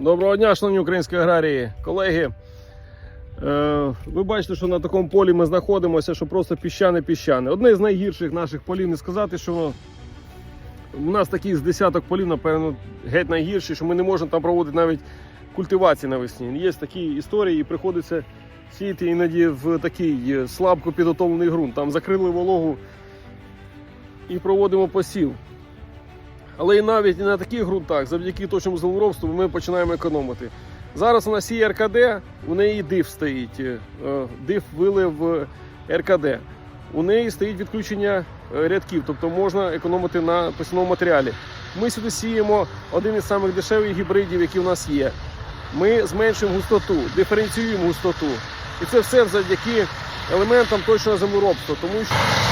Доброго дня, шановні українські аграрії, колеги. Е, ви бачите, що на такому полі ми знаходимося, що просто піщане-піщане. Одне з найгірших наших полів, не сказати, що у нас такий з десяток полів, напевно, геть найгірший, що ми не можемо там проводити навіть культивації навесні. Є такі історії, і приходиться сіяти іноді в такий е, слабко підготовлений ґрунт. Там закрили вологу і проводимо посів. Але і навіть і на таких ґрунтах, завдяки точному землеробству, ми починаємо економити. Зараз у нас є РКД, у неї диф стоїть. е, Диф вилив РКД. У неї стоїть відключення е, рядків, тобто можна економити на посівному матеріалі. Ми сюди сіємо один із самих дешевих гібридів, які в нас є. Ми зменшуємо густоту, диференціюємо густоту. І це все завдяки елементам точного землеробства, тому що.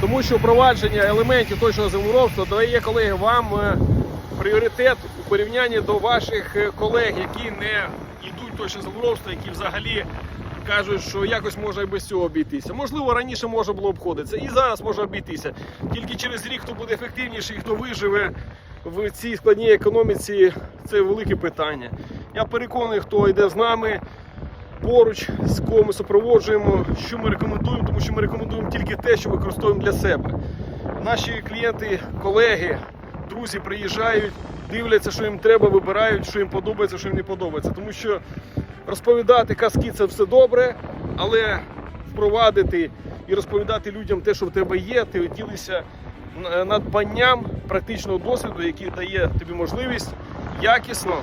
Тому що впровадження елементів точного землеробства дає колеги вам е, пріоритет у порівнянні до ваших е, колег, які не йдуть точне землеробство, які взагалі кажуть, що якось можна і без цього обійтися. Можливо, раніше можна було обходитися, і зараз може обійтися. Тільки через рік хто буде ефективніший, хто виживе в цій складній економіці, це велике питання. Я переконаний, хто йде з нами поруч, з кого ми супроводжуємо, що ми рекомендуємо, тому що ми рекомендуємо тільки те, що використовуємо для себе. Наші клієнти, колеги, друзі приїжджають, дивляться, що їм треба, вибирають, що їм подобається, що їм не подобається. Тому що розповідати казки це все добре, але впровадити і розповідати людям те, що в тебе є, ти ділишся е, надбанням практичного досвіду, який дає тобі можливість якісно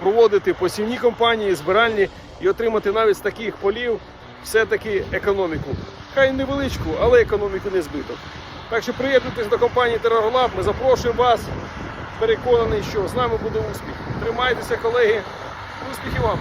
проводити посівні компанії, збиральні і отримати навіть з таких полів все-таки економіку. Хай невеличку, але економіку не збиток. Так що приєднуйтесь до компанії Терроролаб, ми запрошуємо вас. Переконаний, що з нами буде успіх. Тримайтеся, колеги. Успіхів вам!